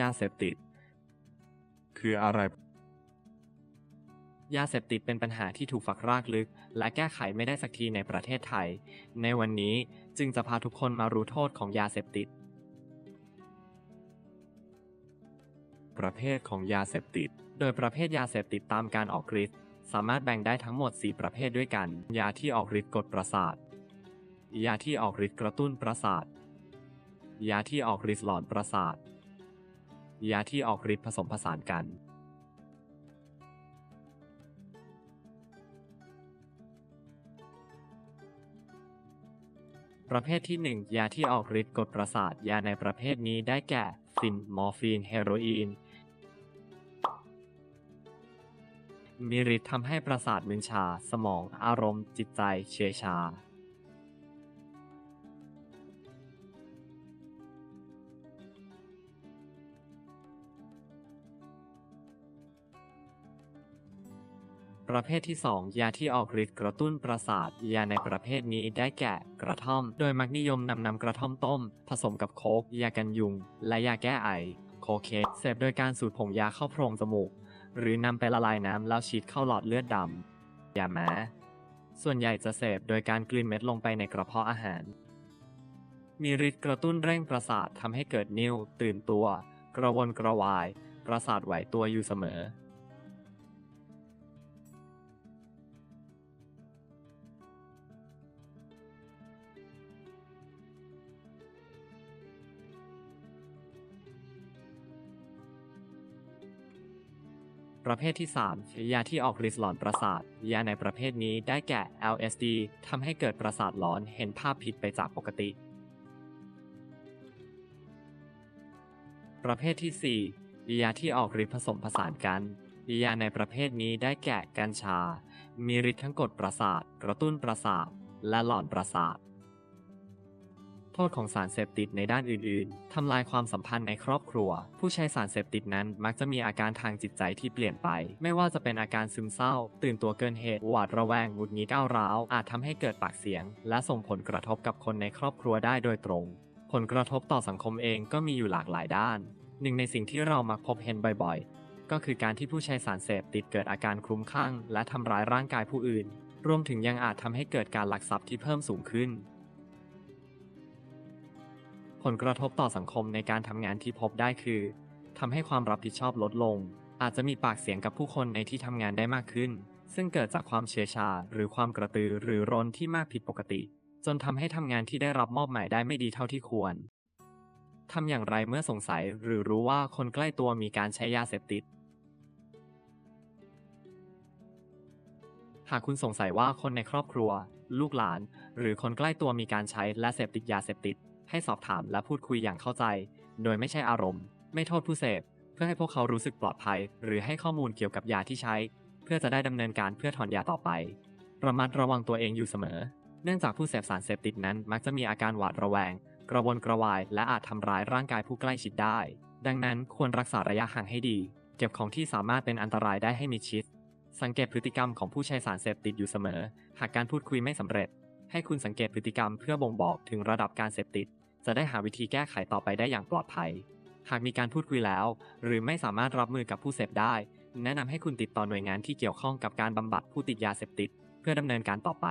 ยาเสพติด คืออะไร ยาเสพติดเป็นปัญหาที่ถูกฝักรากลึก และแก้ไขไม่ได้สักทีในประเทศไทย ในวันนี้จึงจะพาทุกคนมารู้โทษของยาเสพติด ประเภทของยาเสพติด โดยประเภทยาเสพติดตามการออกฤทธิ์สามารถแบ่งได้ทั้งหมด 4 ประเภทด้วยกัน ยาที่ออกฤทธิ์กดประสาท ยาที่ออกฤทธิ์กระตุ้นประสาท ยาที่ออกฤทธิ์หลอนประสาท ยาที่ออกฤทธิ์ผสมผสานกัน ประเภทที่ 1 ยาที่ออกฤทธิ์กดประสาท ยาในประเภทนี้ได้แก่ฟิน มอร์ฟีน เฮโรอีน มีฤทธิ์ทำให้ประสาทมึนชา สมอง อารมณ์ จิตใจ เฉยชา ประเภทที่ 2 ยาที่ออกฤทธิ์กระตุ้นประสาท ยาในประเภทนี้ได้แก่กระท่อม โดยมักนิยมนำนำกระท่อมต้ม ผสมกับโคกยากันยุง และยาแก้ไอ โคเคนเสพโดยการสูดผงยาเข้าโพรงจมูก หรือนำไปละลายน้ำแล้วฉีดเข้าหลอดเลือดดำยาแม้ส่วนใหญ่จะเสพโดยการกลืนเม็ดลงไปในกระเพาะอาหาร มีฤทธิ์กระตุ้นเร่งประสาททำให้เกิดนิ่ว ตื่นตัว กระวนกระวาย ประสาทไหวตัวอยู่เสมอ ประเภทที่ 3 ยาที่ออกฤทธิ์หลอนประสาท ยาในประเภทนี้ได้แก่ LSD ทำให้เกิดประสาทหลอนเห็นภาพผิดไปจากปกติ ประเภทที่ 4 ยาที่ออกฤทธิ์ผสมผสานกัน ยาในประเภทนี้ได้แก่กัญชา มีฤทธิ์ทั้งกดประสาท กระตุ้นประสาท และหลอนประสาท โทษของสารเสพติดในด้านอื่นๆ ทำลายความสัมพันธ์ในครอบครัว ผู้ใช้สารเสพติดนั้นมักจะมีอาการทางจิตใจที่เปลี่ยนไป ไม่ว่าจะเป็นอาการซึมเศร้า ตื่นตัวเกินเหตุหวาดระแวงหงุดหงิดก้าวร้าว อาจทำให้เกิดปากเสียง และส่งผลกระทบกับคนในครอบครัวได้โดยตรง ผลกระทบต่อสังคมเองก็มีอยู่หลากหลายด้าน หนึ่งในสิ่งที่เรามักพบเห็นบ่อยๆ ก็คือการที่ผู้ใช้สารเสพติดเกิดอาการคลุ้มคลั่ง และทำร้ายร่างกายผู้อื่น รวมถึงยังอาจทำให้เกิดการลักทรัพย์ที่เพิ่มสูงขึ้น ผลกระทบต่อสังคมในการทำงานที่พบได้คือทำให้ความรับผิดชอบลดลง อาจจะมีปากเสียงกับผู้คนในที่ทำงานได้มากขึ้น ซึ่งเกิดจากความเชื่อชาหรือความกระตือรือร้นที่มากผิดปกติ จนทำให้ทำงานที่ได้รับมอบหมายได้ไม่ดีเท่าที่ควรทำอย่างไรเมื่อสงสัยหรือรู้ว่าคนใกล้ตัวมีการใช้ยาเสพติด หากคุณสงสัยว่าคนในครอบครัว ลูกหลาน หรือคนใกล้ตัวมีการใช้และเสพติดยาเสพติด ให้สอบถามและพูดคุยอย่างเข้าใจ โดยไม่ใช่อารมณ์ ไม่โทษผู้เสพ เพื่อให้พวกเขารู้สึกปลอดภัย หรือให้ข้อมูลเกี่ยวกับยาที่ใช้ เพื่อจะได้ดำเนินการเพื่อถอนยาต่อไป ระมัดระวังตัวเองอยู่เสมอ เนื่องจากผู้เสพสารเสพติดนั้น มักจะมีอาการหวาดระแวง กระวนกระวาย และอาจทำร้ายร่างกายผู้ใกล้ชิดได้ ดังนั้นควรรักษาระยะห่างให้ดี เก็บของที่สามารถเป็นอันตรายได้ให้มิดชิด สังเกตพฤติกรรมของผู้ใช้สารเสพติดอยู่เสมอ หากการพูดคุยไม่สำเร็จให้คุณสังเกตพฤติกรรมเพื่อบ่งบอกถึงระดับการเสพติด จะได้หาวิธีแก้ไขต่อไปได้อย่างปลอดภัย หากมีการพูดคุยแล้ว หรือไม่สามารถรับมือกับผู้เสพได้ แนะนำให้คุณติดต่อหน่วยงานที่เกี่ยวข้องกับการบำบัดผู้ติดยาเสพติด เพื่อดำเนินการต่อไป